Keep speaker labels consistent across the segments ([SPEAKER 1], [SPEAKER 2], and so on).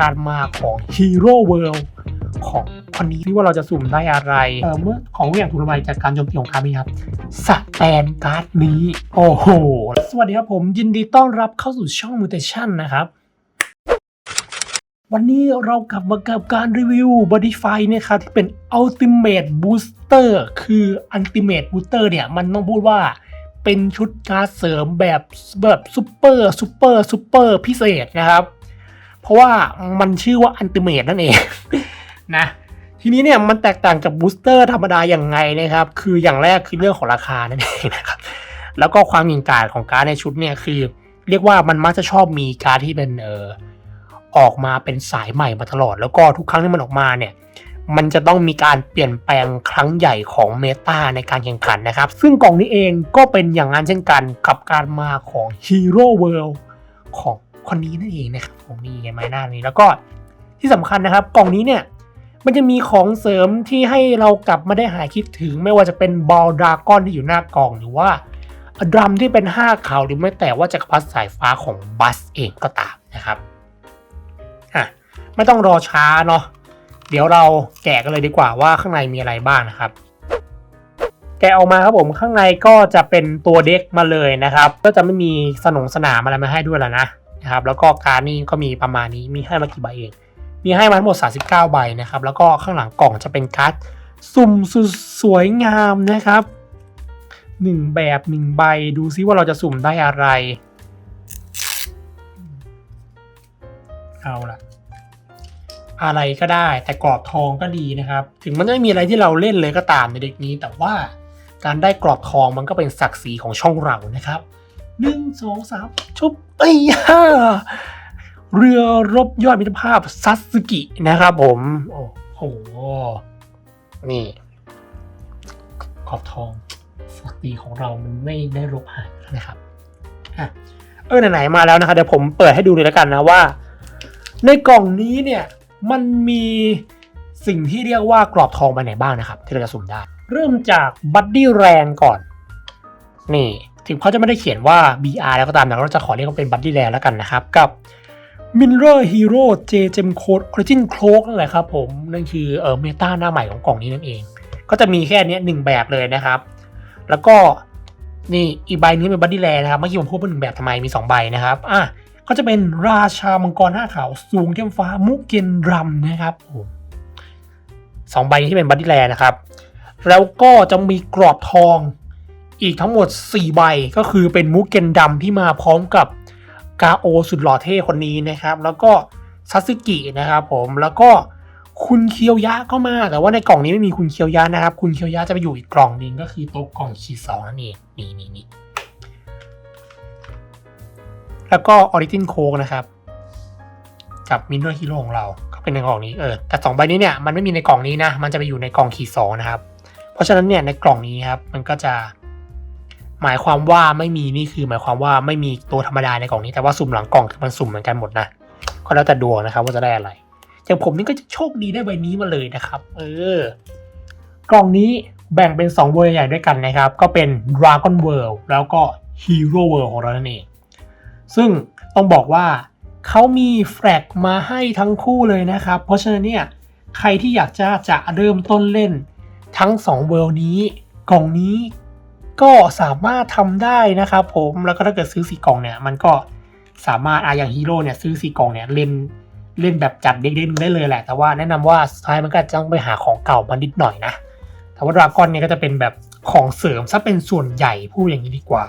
[SPEAKER 1] การมาของ Hero World ของคนนี้ที่ว่าเราจะสุ่มได้อะไรเออเมื่อของอย่างถูกระบายจากการโจมตีของการดนี้ครับสแตนการ์ดนี้ โอ้โห สวัสดีครับผม ยินดีต้อนรับเข้าสู่ช่อง Mutation นะครับ วันนี้เรากลับมากับการรีวิว Bodify เนี่ยครับที่เป็น Ultimate Booster คือ Ultimate Booster เนี่ย มันต้องพูดว่าเป็นชุดการเสริมแบบแบบซูเปอร์ซูเปอร์ซูเปอร์พิเศษนะครับ เพราะว่ามันชื่อว่า Ultimate นั่นเองนะทีนี้เนี่ยมันแตกต่างจากบูสเตอร์ธรรมดาอย่างไงนะครับ คืออย่างแรกคือเรื่องของราคานั่นเองนะครับแล้วก็ความยิงกาดของการในชุดเนี่ยคือ เรียกว่ามันมักจะชอบมีการที่เป็นเออออกมาเป็นสายใหม่มาตลอด แล้วก็ทุกครั้งที่มันออกมาเนี่ยมันจะต้องมีการเปลี่ยนแปลงครั้งใหญ่ของเมตาในการแข่งขันนะครับ ซึ่งกล่องนี้เองก็เป็นอย่างนั้นเช่นกันกับการมาของ Hero World ของ คนนี้นั่นเองนะครับผมนี่เห็นไหมหน้านี้แล้วก็ที่สำคัญนะครับ กล่องนี้เนี่ยมันจะมีของเสริมที่ให้เรากลับมาได้หายคิดถึง ไม่ว่าจะเป็นบอลดราก้อนที่อยู่หน้ากล่องหรือว่าดรัมที่เป็นห้าเขาหรือไม่แต่ว่าจักรพรรดิสายฟ้าของบัสเองก็ตามนะครับอะไม่ต้องรอช้าเนาะเดี๋ยวเราแกะกันเลยดีกว่าว่าข้างในมีอะไรบ้างนะครับ แกะออกมาครับผมข้างในก็จะเป็นตัวเด็กมาเลยนะครับ ก็จะไม่มีสนงสนามอะไรมาให้ด้วยแล้วนะ นะครับแล้วก็การดนี่ก็มีประมาณนี้มีให้มากี่ใบเอง มีให้มาทั้งหมด 39 ใบนะครับแล้วก็ข้างหลังกล่องจะเป็นการ์ดสุ่มสุดสวยงามนะครับ 1 แบบ 1 ใบดูซิว่าเราจะสุ่มได้อะไร เอาละอะไรก็ได้แต่กรอบทองก็ดีนะครับ ถึงมันไม่มีอะไรที่เราเล่นเลยก็ตามในเด็กนี้ แต่ว่าการได้กรอบทองมันก็เป็นศักดิ์ศรีของช่องเรานะครับ หนึ่งสองสามชุบเอ้ยฮ่าเรือรบยอดมิตรภาพซัตสึกินะครับผม โอ้โห นี่ขอบทองศักดิ์ศรีของเรามันไม่ได้รบหายนะครับอะเออไหนๆมาแล้วนะครับเดี๋ยวผมเปิดให้ดูเลยแล้วกันนะว่า ในกล่องนี้เนี่ย มันมีสิ่งที่เรียกว่ากรอบทองไปไหนบ้างนะครับ ที่เราจะสุ่มได้ เริ่มจากบัดดี้แรงก่อน นี่ ถึงเขาจะไม่ได้เขียนว่า BR แล้วก็ตามแต่เราจะขอเรียกว่าเป็นบัดดี้แรงแล้วกันนะครับ กับมินเ e อร์ฮีโร่เจเจมโคดออริจินโคลกนั่นแหละครับผม นั่นคือเออเมตาหน้าใหม่ของกล่องนี้นั่นเอง ก็จะมีแค่เนี้ยหนึ่งแบบเลยนะครับ แล้วก็นี่อีกใบนี้เป็นบัดดี้แลนะครับ เมื่อกี้ผมพูดว่าหนึ่งแบบทำไมมี 2 ใบนะครับอะก็จะเป็นราชามังกรห้าขาวสูงเทียมฟ้ามุกเกนรัมนะครับโอ้สองใบนี้ที่เป็นบัดดี้แลนะครับ แล้วก็จะมีกรอบทอง อีกทั้งหมด 4 ใบก็คือเป็นมุกเกนดำที่มาพร้อมกับกาโอสุดหล่อเท่คนนี้นะครับ แล้วก็ซัสึกินะครับผมแล้วก็คุณเคียวยะก็มา แต่ว่าในกล่องนี้ไม่มีคุณเคียวยะนะครับ คุณเคียวยะจะไปอยู่อีกกล่องนึงก็คือโต๊ะกล่องขีดสองนั่นเองนี่นี่นี่แล้วก็ออริจินโคกนะครับกับมินโนอร์ฮีโร่ของเราก็เป็นในกล่องนี้เออแต่สองใบนี้เนี่ยมันไม่มีในกล่องนี้นะ มันจะไปอยู่ในกล่องขีดสองนะครับ เพราะฉะนั้นเนี่ยในกล่องนี้ครับมันก็จะ หมายความว่าไม่มีนี่คือ หมายความว่าไม่มีตัวธรรมดาในกล่องนี้แต่ว่าสุ่มหลังกล่องมันสุ่มเหมือนกันหมดนะก็แล้วแต่ดวงนะครับว่าจะได้อะไรอย่างผมนี่ก็จะโชคดีได้ใบนี้มาเลยนะครับ เออ กล่องนี้แบ่งเป็น 2 เวอร์ใหญ่ด้วยกันนะครับ ก็เป็น Dragon World แล้วก็ Hero World ของเรานั่นเอง ซึ่งต้องบอกว่าเขามีแฟลกมาให้ทั้งคู่เลยนะครับ เพราะฉะนั้นเนี่ย ใครที่อยากจะจะเริ่มต้นเล่นทั้ง 2 เวอร์นี้ กล่องนี้ ก็สามารถทำได้นะครับผมแล้วก็ถ้าเกิดซื้อสีกล่องเนี่ย มันก็สามารถอะอย่างฮีโร่เนี่ยซื้อสีกล่องเนี่ยเล่นเล่นแบบจัดเด็กๆได้เลยแหละ แต่ว่าแนะนำว่าสุดท้ายมันก็จะต้องไปหาของเก่ามานิดหน่อยนะ แต่ว่าดราก้อนเนี่ยก็จะเป็นแบบของเสริมซะเป็นส่วนใหญ่พูดอย่างนี้ดีกว่า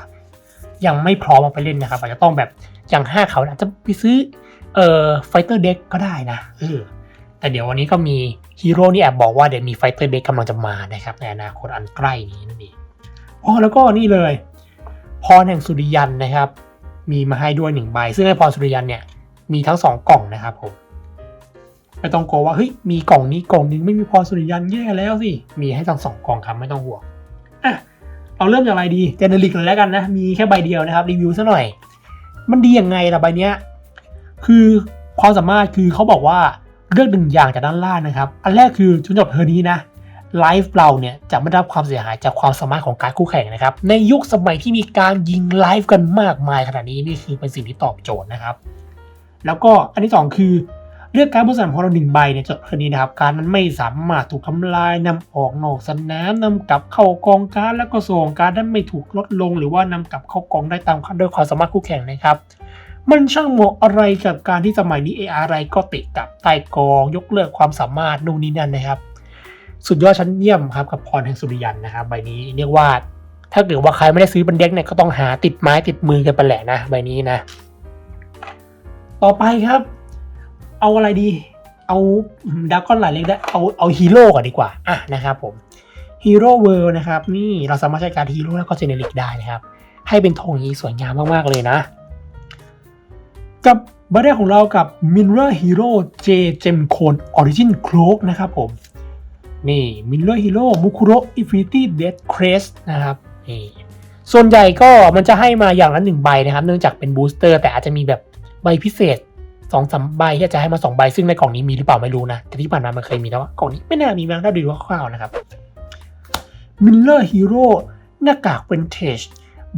[SPEAKER 1] ยังไม่พร้อมเอาไปเล่นนะครับอาจจะต้องแบบอย่างห้าเขาอาจจะไปซื้อเอ่อไฟเตอร์เด็กก็ได้นะเออแต่เดี๋ยววันนี้ก็มีฮีโร่นี่แอบบอกว่าเดี๋ยวมีไฟเตอร์เด็กกำลังจะมานะครับในอนาคตอันใกล้นี้นั่นเอง อ๋อแล้วก็นี่เลย พรแห่งสุริยันนะครับ มีมาให้ด้วยหนึ่งใบ ซึ่งในพรสุริยันเนี่ยมีทั้งสองกล่องนะครับผมไม่ต้องกลัวว่าเฮ้ยมีกล่องนี้กล่องนึงไม่มีพรสุริยันแย่แล้วสิมีให้ทั้งสองกล่องครับไม่ต้องห่วงอะเอาเริ่มจากอะไรดีเจเนริกเลยแล้วกันนะมีแค่ใบเดียวนะครับรีวิวซะหน่อย มันดียังไงล่ะใบเนี้ยคือความสามารถคือเขาบอกว่าเลือกหนึ่งอย่างจากด้านล่างนะครับ อันแรกคือจนจบเทอนี้นะ ไลฟ์เราเนี่ยจะไม่ได้รับความเสียหายจากความสามารถของการคู่แข่งนะครับ ในยุคสมัยที่มีการยิงไลฟ์กันมากมายขนาดนี้นี่คือเป็นสิ่งที่ตอบโจทย์นะครับ แล้วก็อันที่สองคือเลือกการบนสนามของเราหนึ่งใบเนี่ยจดเรื่องนี้นะครับ การนั้นไม่สามารถถูกทำลายนำออกนอกสนามนำกลับเข้ากองการแล้วก็ส่งการนั้นไม่ถูกลดลง หรือว่านำกลับเข้ากองได้ตามด้วยความสามารถคู่แข่งนะครับมันช่างเหมาะอะไรกับการที่สมัยนี้ AI อะไรก็ติดกับใต้กอง ยกเลิกความสามารถนู่นนี่นั่นนะครับ สุดยอดชั้นเยี่ยมครับกับพรแห่งสุริยันนะครับใบนี้เรียกว่าถ้าเกิดว่าใครไม่ได้ซื้อเป็นเด็กเนี่ยก็ต้องหาติดไม้ติดมือกันไปแหละนะใบนี้นะ ต่อไปครับ เอาอะไรดี เอาดาร์กอนหลายเล็กได้เอาเอาฮีโร่ก่อนดีกว่าอะนะครับผมฮีโร่เวิลด์นะครับนี่เราสามารถใช้การฮีโร่แล้วก็เจเนริกได้นะครับ ให้เป็นธงนี้สวยงามมากๆเลยนะ กับบัตเดของเรากับ m i n r a Hero J Gem Cone Origin Cloak นะครับผม นี่ m i n r a Hero Mukuro Infinity Death Crest นะครับนี่ส่วนใหญ่ก็มันจะให้มาอย่างละหนึ่งใบนะครับ เนื่องจากเป็นบูสเตอร์ แต่อาจจะมีแบบใบพิเศษสองสามใบที่จะให้มาสองใบซึ่งในกล่องนี้มีหรือเปล่าไม่รู้นะ แต่ที่ผ่านมามันเคยมีแล้วว่ากล่องนี้ไม่น่ามีมั้งถ้าดูคร่าวๆนะครับมิลเลอร์ฮีโร่หน้ากากเวนเทจ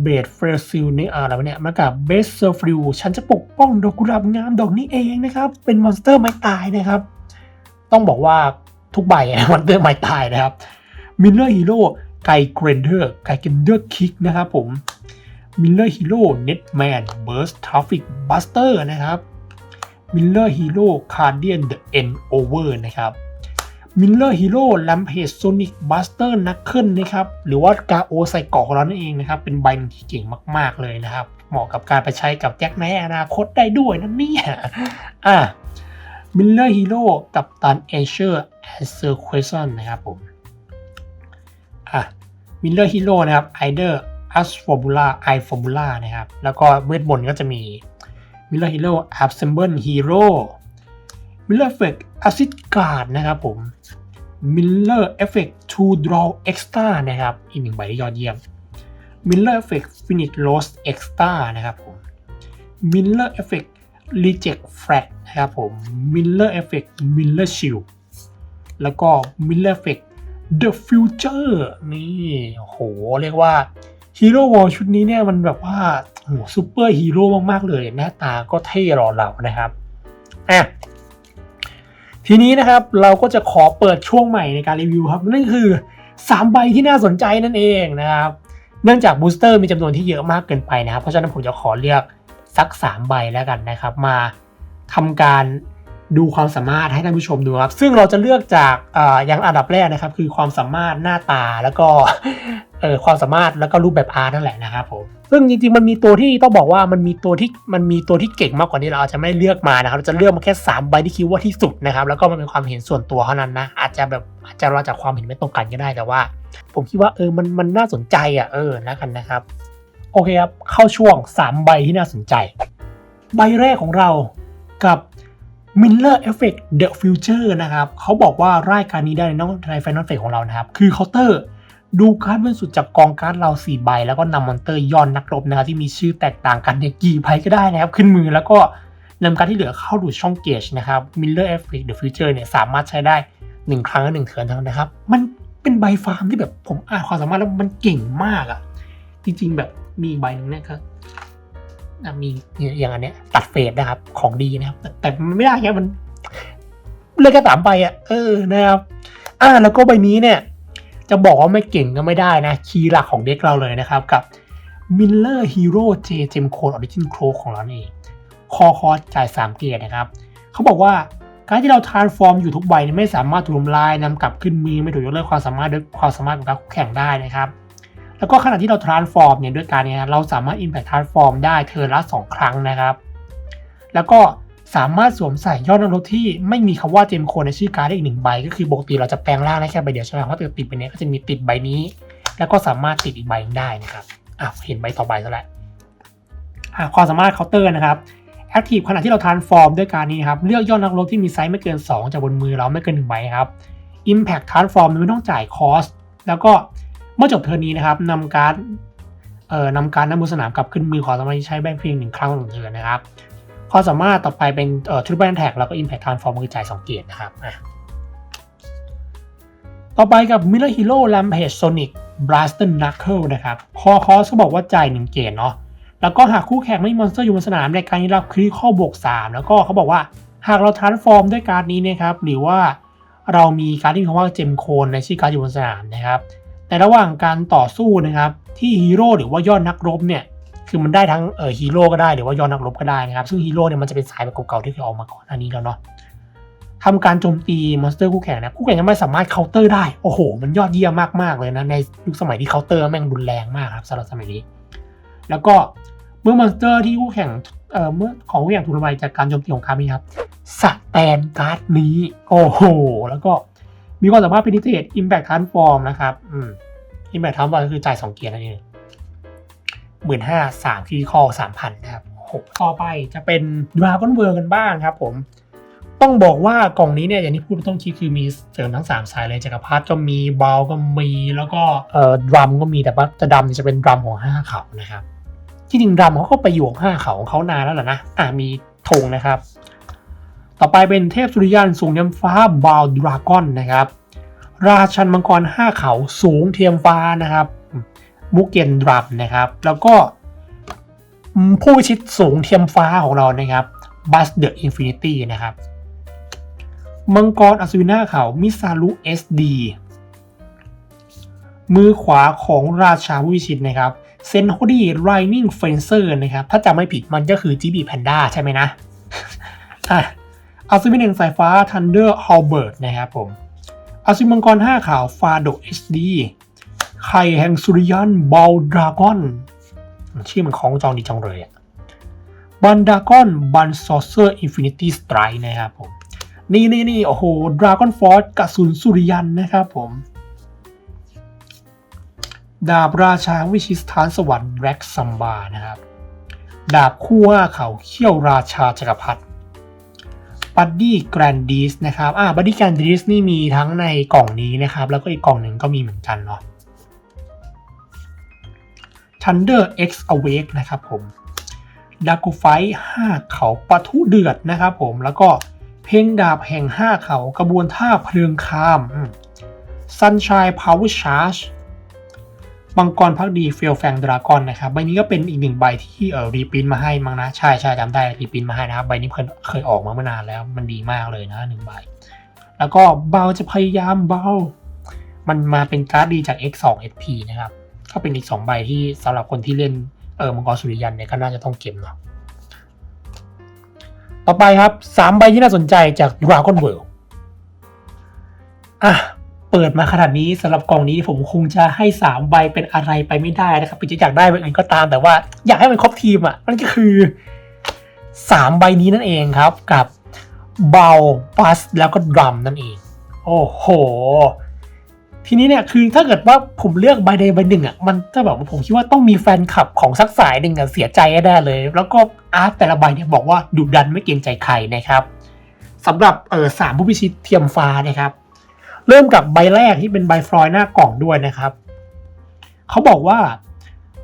[SPEAKER 1] เบดเฟรซิลเนี่อะไรวะเนี่ยหน้ากากเบสเซอร์ฟิลฉันจะปกป้องดอกกุหลาบงามดอกนี้เองนะครับ เป็นมอนสเตอร์ไม้ตายนะครับ ต้องบอกว่า ทุกใบอะมอนเตอร์ไม้ตายนะครับมิลเลอร์ฮีโร่ไกเกรนเดอร์ไกเกรนเดอร์คิกนะครับผมมิลเลอร์ฮีโร่เน็ตแมนเบิร์สทราฟิกบัสเตอร์นะครับมิลเลอร์ฮีโร่คาร์เดียนเดอะเอ็นโอเวอร์นะครับมิลเลอร์ฮีโร่ลัมเพจโซนิกบัสเตอร์นักเคิลนะครับ หรือว่ากาโอใส่เกาะของเรานั่นเองนะครับ เป็นใบที่เก่งมาก ๆ เลยนะครับ เหมาะกับการไปใช้กับแจ็คในอนาคตได้ด้วยนั่นเนี่ยอะ มิลเลอร์ฮีโร่กับตันเอเชอร์แอนเซอร์ควชันนะครับผมอะมิลเลอร์ฮีโร่นะครับไอเดอร์อัสฟอร์บูล่าไอฟอร์บูล่านะครับ แล้วก็เวทมนต์ก็จะมีมิลเลอร์ฮีโร่อัพเซมเบิลฮีโร่มิลเลอร์เอฟเฟกต์อาซิดการ์ดนะครับผมมิลเลอร์เอฟเฟกต์ to draw extra นะครับ อีกหนึ่งใบที่ยอดเยี่ยมมิลเลอร์เอฟเฟกต์ finish lost extra นะครับผมมิลเลอร์เอฟเฟกต์ reject flat นะครับผมมิลเลอร์เอฟเฟกต์ มิลเลอร์ชิลแล้วก็มิลเลอร์เอฟเฟกต์ the future นี่โห เรียกว่าฮีโร่วอลชุดนี้เนี่ยมันแบบว่าโหซูเปอร์ฮีโร่มาก ๆ เลย หน้าตาก็เท่หล่อเหลานะครับอะทีนี้นะครับเราก็จะขอเปิดช่วงใหม่ในการรีวิวครับ นั่นคือ 3 ใบที่น่าสนใจนั่นเองนะครับ เนื่องจากบูสเตอร์มีจำนวนที่เยอะมากเกินไปนะครับ เพราะฉะนั้นผมจะขอเลือก สัก 3 ใบแล้วกันนะครับ มาทำการดูความสามารถให้ท่านผู้ชมดูครับ ซึ่งเราจะเลือกจากอ่าอย่างอันดับแรกนะครับ คือความสามารถหน้าตาแล้วก็เออความสามารถแล้วก็รูปแบบอาร์ตนั่นแหละนะครับผมซึ่งจริงๆมันมีตัวที่ต้องบอกว่ามันมีตัวที่มันมีตัวที่เก่งมากกว่านี้เราอาจจะไม่เลือกมานะครับเราจะเลือกมาแค่3ใบที่คิดว่าที่สุดนะครับแล้วก็มันเป็นความเห็นส่วนตัวเท่านั้นนะ อาจจะแบบอาจจะมาจากความเห็นไม่ตรงกันก็ได้แต่ว่า ผมคิดว่าเออมันมันน่าสนใจอะเออแล้วกันนะครับ โอเคครับ เข้าช่วง 3 ใบที่น่าสนใจ ใบแรกของเรากับ Miller Effect The Future นะครับ เขาบอกว่ารายการนี้ได้ในนอกใน Final Phase ของเรานะครับ คือเคาน์เตอร์ดูการ์ดเบนสุดจากกองการ์ดเรา 4 ใบ แล้วก็นำมอนเตอร์ย้อนนักรบนะครับที่มีชื่อแตกต่างกันเนี่ยกี่ใบก็ได้นะครับ ขึ้นมือแล้วก็นำการดที่เหลือเข้าดูช่องเกจนะครับ Miller Effect The Future เนี่ยสามารถใช้ได้ 1 ครั้งและ1เทิร์นเท่านั้นนะครับ มันเป็นใบฟาร์มที่แบบผมอ่านความสามารถแล้วมันเก่งมากอะจริงๆแบบ มีอีกใบหนึ่งเนี่ยครับอะมีอย่างอันเนี้ยตัดเฟดนะครับของดีนะครับ แต่ไม่ได้ครับมันเลือกแค่สามใบอะเออนะครับอ่าแล้วก็ใบนี้เนี่ย จะบอกว่าไม่เก่งก็ไม่ได้นะ คีย์หลักของเด็กเราเลยนะครับ กับ Miller Hero J Gem Code Origin Crow ของเราเองคอคอจ่าย 3 เกียร์นะครับ เขาบอกว่าการที่เราทานฟอร์มอยู่ทุกใบนี่ยไม่สามารถถูกทำลายนำกลับขึ้นมือไม่ถูกยกเลิกความสามารถด้วยความสามารถของการแข่งได้นะครับ แล้วก็ขณะที่เราทรานส์ฟอร์มเนี่ยด้วยการเนี่ยเราสามารถ Impact Transform ได้เทอร์ละ2ครั้งนะครับ แล้วก็สามารถสวมใส่ยอดนักรบที่ไม่มีคำว่าเจมโคในชื่อการ์ดได้อีกหนึ่งใบ ก็คือปกติเราจะแปลงร่างได้แค่ใบเดียวใช่ไหมเพราะติดใบนี้ก็จะมีติดใบนี้ แล้วก็สามารถติดอีกใบหนึ่งได้นะครับอะเห็นใบต่อใบแล้วอะความสามารถเคาน์เตอร์นะครับแอคทีฟขณะที่เราทรานส์ฟอร์มด้วยการนี้ครับเลือกยอดนักรบที่มีไซส์ไม่เกิน 2 จากบนมือเราไม่เกิน1ใบครับ Impact Transform ไม่ต้องจ่ายคอสแล้วก็ เมื่อจบเทอร์นี้นะครับนำการดเอ่อนำการดนำบนสนามกลับขึ้นมือขอสามารถใช้แบงเพียงหนึ่งครั้งต่อหนึ่งเทิร์นนะครับความสามารถต่อไปเป็นเอ่อ Triple Attack แล้วก็ Impact Transform คือจ่าย2เกียรตินะครับอะต่อไปกับ Miller Hero Rampage Sonic Blaster Knuckle นะครับคอคอสบอกว่าจ่าย1เกียรติเนาะแล้วก็หากคู่แข่งไม่มีมอนสเตอร์อยู่บนสนามในการนี้รับคริข้อบวก 3 แล้วก็เขาบอกว่าหากเราทานส์ฟอร์มด้วยการ์ดนี้นะครับหรือว่าเรามีการ์ดที่มีคำว่าเจมโคนในชื่อการ์ดอยู่บนสนามนะครับ ในระหว่างการต่อสู้นะครับ ที่ฮีโร่หรือว่ายอดนักรบเนี่ยคือมันได้ทั้งเออฮีโร่ก็ได้หรือว่ายอดนักรบก็ได้นะครับ ซึ่งฮีโร่เนี่ยมันจะเป็นสายแบบเก่าๆที่เคยออกมาก่อนอันนี้แล้วเนาะทำการโจมตีมอนสเตอร์คู่แข่งนะคู่แข่งยังไม่สามารถเคาน์เตอร์ได้ โอ้โห มันยอดเยี่ยมมากๆเลยนะในยุคสมัยที่เคาน์เตอร์แม่งรุนแรงมากครับสำหรับสมัยนี้ แล้วก็เมื่อมอนสเตอร์ที่คู่แข่งเอ่อเมื่อของคู่แข่งถูกทำลายจากการโจมตีของคาร์นี้ครับสแตนการ์ดนี้ โอ้โห แล้วก็ มีความสามารถเป็นนิเทศ Impact Transform นะครับอืม Impact Transform ก็คือจ่ายสองเกียร์นั่นเองหมื่นห้าสามที่ข้อสามพันนะครับหกต่อไปจะเป็น Dragon World กันบ้างครับผม ต้องบอกว่ากล่องนี้เนี่ยอย่างที่พูดไปต้นคลิปคือมีเสริมทั้ง 3 สายเลยจักรพรรดิก็มีบลก็มีแล้วก็เอ่อดรัมก็มีแต่ว่าจะดรัมจะเป็นดรัมของห้าเขานะครับที่จริงดรัมเขาก็ไปอยู่ของห้าเขาของเขานานแล้วแหละนะอ่ามีธงนะครับ ต่อไปเป็นเทพสุริยันสูงเทียมฟ้าบาวดราก้อนนะครับ ราชันมังกรห้าเขาสูงเทียมฟ้านะครับมุกเกนดรัมนะครับ แล้วก็ผู้พิชิตสูงเทียมฟ้าของเรานะครับบัสเดอะอินฟินิตี้นะครับ มังกรอสุวินาเขามิซารุเอสดีมือขวาของราชาผู้พิชิตนะครับเซนโฮดี้ไรนิ่งเฟนเซอร์นะครับ ถ้าจำไม่ผิดมันก็คือจีบีแพนด้าใช่ไหมนะอะ อาซูมินหนึ่งสายฟ้าทันเดอร์ฮอลเบิร์ตนะครับผมอาซูมิมังกร 5 ขาวฟาโดเอชดีไข่แห่งสุริยันบอลดราก้อนชื่อมันของจองดีจังเลยอะบันดากอนบันซอเซอร์อินฟินิตี้สไตร์นะครับผม นี่นี่นี่โอ้โหดราก้อนฟอร์สกระสุนสุริยันนะครับผม ดาบราชาวิชิสทานสวรรค์แร็กซัมบานะครับ ดาบคู่ห้าเขาเขี้ยวราชาจักรพรรดิ บัดดี้แกรนดีสนะครับ อ่าบัดดี้แกรนดีสนี่มีทั้งในกล่องนี้นะครับ แล้วก็อีกกล่องหนึ่งก็มีเหมือนกันเนาะ Thunder X Awake นะครับผมดากูไฟห้าเขาปะทุเดือดนะครับผม แล้วก็เพลงดาบแห่งห้าเขากระบวนท่าเพลิงคาม Sunshine Power Charge มังกรพักดีเฟลแฟงดราก้อนนะครับใบนี้ก็เป็นอีกหนึ่งใบที่เออรีพินมาให้มั้งนะใช่ใช่จำได้รีพินมาให้นะครับใบนี้เคยเคยออกมาเมื่อนานแล้วมันดีมากเลยนะหนึ่งใบ แล้วก็เบาจะพยายามเบา มันมาเป็นการ์ดดีจาก X2 SP นะครับก็เป็นอีก 2 ใบที่สำหรับคนที่เล่นเออมังกรสุริยันเนี่ยก็น่าจะต้องเก็บเนาะต่อไปครับ 3 ใบที่น่าสนใจจาก Dragon World อะ เปิดมาขนาดนี้สำหรับกล่องนี้ผมคงจะให้ 3 ใบเป็นอะไรไปไม่ได้นะครับถึงจะอยากได้ใบอื่นก็ตามแต่ว่า อยากให้มันครบทีมอะนั่นก็คือ 3 ใบนี้นั่นเองครับกับเบลบัสแล้วก็ดรัมนั่นเอง โอ้โห ทีนี้เนี่ยคือถ้าเกิดว่าผมเลือกใบใดใบหนึ่งอะมันจะแบบว่าผมคิดว่าต้องมีแฟนคลับของสักสายหนึ่งอะเสียใจแน่เลย แล้วก็อาร์ตแต่ละใบเนี่ยบอกว่าดุดันไม่เกรงใจใครนะครับสำหรับเออสามผู้พิชิตเทียมฟ้านะครับ เริ่มกับใบแรกที่เป็นใบฟลอยหน้ากล่องด้วยนะครับ เขาบอกว่า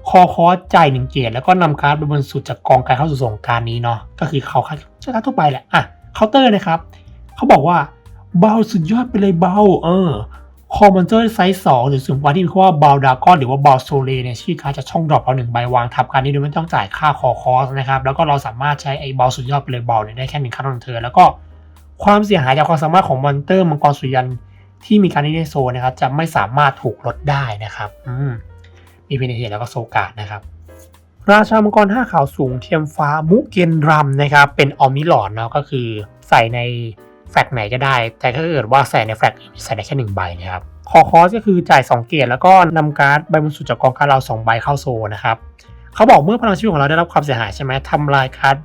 [SPEAKER 1] คอคอสจ่ายหนึ่งเกตแล้วก็นำการ์ดไปบนสุดจากกองการเข้าสู่สงกรารนี้เนาะก็คือเขาคัดจะการ์ดทั่วไปแหละอะเคาน์เตอร์นะครับ เขาบอกว่าเบาสุดยอดไปเลยเบาเออคอมมอนเตอร์ไซส์สองหรือสูงกว่าที่มีคำว่าเบาลดากอนหรือว่าบาลโซเลเนี่ยชื่อการจะช่องดรอปเราหนึ่งใบวางทับกันนี้โดยไม่ต้องจ่ายค่าคอคอสนะครับ แล้วก็เราสามารถใช้ไอ้บาลสุดยอดไปเลยเบาลเนี่ยได้แค่หนึ่งค่าทอนเธอแล้วก็ความเสียหายจากความสามารถของมอนเตอร์มังกรสุรยัน ที่มีการนิเนโซนะครับจะไม่สามารถถูกลดได้นะครับอืมมีเพนเทแล้วก็โซกาดนะครับ ราชามังกรห้าขาวสูงเทียมฟ้ามุเกนรัมนะครับเป็นออมิหลอนเนาะก็คือใส่ในแฟลกไหนก็ได้ แต่ถ้าเกิดว่าใส่ในแฟลกใส่ได้แค่หนึ่งใบนะครับคอคอสก็คือจ่าย 2 เกตแล้วก็นำการ์ดใบบนสุดจากกองการดเรา2ใบเข้าโซนนะครับเขาบอกเมื่อพลังชีวิตของเราได้รับความเสียหายใช่ไหมทำลายการ์ด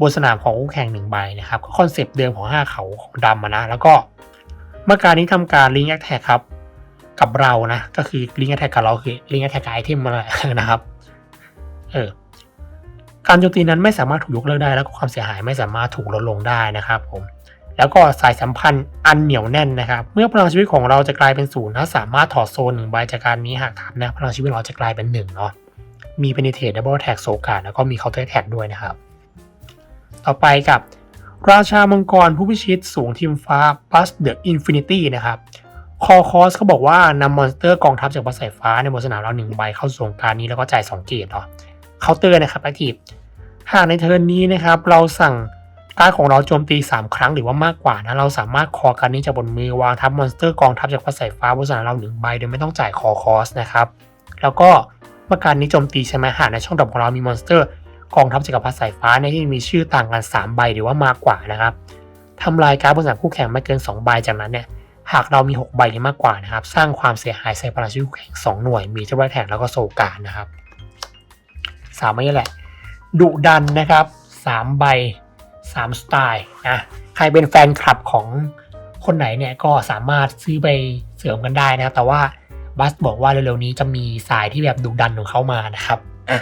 [SPEAKER 1] บนสนามของคู่แข่งหนึ่งใบนะครับก็คอนเซปต์เดิมของ 5 เขาของดำอะนะแล้วก็ เมื่อการนี้ทำการลิงก์แอคแท็กครับ กับเรานะ ก็คือลิงก์แอคแท็กกับเราคือลิงก์แอคแท็กกับไอเทมมานะครับ เออการโจมตีนั้นไม่สามารถถูกยกเลิกได้ แล้วก็ความเสียหายไม่สามารถถูกลดลงได้นะครับผมแล้วก็สายสัมพันธ์อันเหนียวแน่นนะครับ เมื่อพลังชีวิตของเราจะกลายเป็นศูนย์ถ้าสามารถถอดโซนหนึ่งใบจากการนี้หากทำนะพลังชีวิตเราจะกลายเป็นหนึ่งเนาะมีเป็นเทดับเบิลแท็กโซกาแล้วก็มีเคาน์เตอร์แท็กด้วยนะครับ ต่อไปกับ ราชามังกรผู้พิชิตสูงทีมฟ้า plus the infinity นะครับคอคอสเขาบอกว่านำมอนสเตอร์กองทัพจากบนสายฟ้าในบนสนามเราหนึ่งใบเข้าสู่การนี้แล้วก็จ่าย2เกตเนาะเคาน์เตอร์นะครับแอคทีฟหากในเทิร์นนี้นะครับ เราสั่งการของเราโจมตี 3 ครั้งหรือว่ามากกว่านะเราสามารถคอการนี้จากบนมือวางทับมอนสเตอร์กองทัพจากฟ้าสายฟ้าบนสนามเราหนึ่งใบโดยไม่ต้องจ่ายคอคอสนะครับแล้วก็เมื่อการนี้โจมตีใช่ไหมหากในช่องดรอปของเรามีมอนสเตอร์ กองทัพจักรพรรดิสายฟ้าเนี่ยที่มีชื่อต่างกัน 3 ใบหรือว่ามากกว่านะครับทำลายการ์ดบนสนามคู่แข่งไม่เกิน 2 ใบจากนั้นเนี่ยหากเรามี 6 ใบหรือมากกว่านะครับ สร้างความเสียหายใส่พลังชีวิตคู่แข่ง2หน่วย มีเจ้าแบแท็กแล้วก็โซการนะครับสามใบนี่แหละดุดันนะครับสามใบสามสไตล์นะใครเป็นแฟนคลับของคนไหนเนี่ยก็สามารถซื้อไปเสริมกันได้นะแต่ว่าบัสบอกว่าเร็วๆนี้จะมีสายที่แบบดุดันของเขามานะครับอะ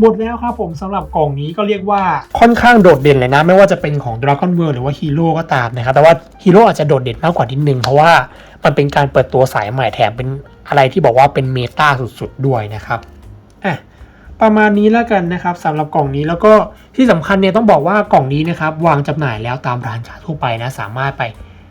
[SPEAKER 1] หมดแล้วครับผมสำหรับกล่องนี้ก็เรียกว่าค่อนข้างโดดเด่นเลยนะ ไม่ว่าจะเป็นของ Dragon World หรือว่าฮีโร่ก็ตามนะครับ แต่ว่าฮีโร่อาจจะโดดเด่นมากกว่านิดนึง เพราะว่ามันเป็นการเปิดตัวสายใหม่แถมเป็นอะไรที่บอกว่าเป็นเมตาสุดๆด้วยนะครับอะประมาณนี้แล้วกันนะครับสำหรับกล่องนี้แล้วก็ที่สำคัญเนี่ยต้องบอกว่ากล่องนี้นะครับวางจำหน่ายแล้วตามร้านค้าทั่วไปนะสามารถไป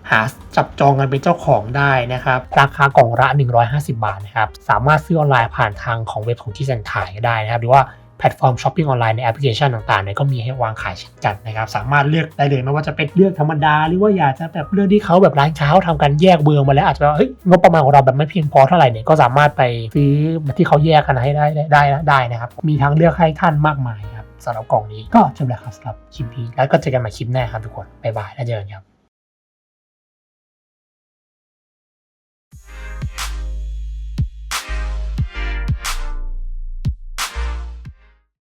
[SPEAKER 1] หาจับจองกันเป็นเจ้าของได้นะครับ ราคากล่องละ 150 บาทนะครับ สามารถซื้อออนไลน์ผ่านทางของเว็บของที่แสนขายก็ได้นะครับ หรือว่า แพลตฟอร์มช้อปปิ้งออนไลน์ในแอปพลิเคชันต่างๆเนี่ยก็มีให้วางขายเช่นกันนะครับ สามารถเลือกได้เลยไม่ว่าจะเป็นเลือกธรรมดา หรือว่าอยากจะแบบเลือกที่เขาแบบร้านค้าเขาทำกันแยกเบืองมาแล้วอาจจะว่าเฮ้ยงบประมาณของเราแบบไม่เพียงพอเท่าไหร่เนี่ยก็สามารถไปซื้อที่เขาแยกกันให้ได้ได้ได้ได้นะครับมีทางเลือกให้ท่านมากมายครับสำหรับกล่องนี้ก็จบแล้วครับสำหรับคลิปนี้แล้วก็เจอกันใหม่คลิปหน้าครับทุกคนบ๊ายบายแล้วเจอกันครับ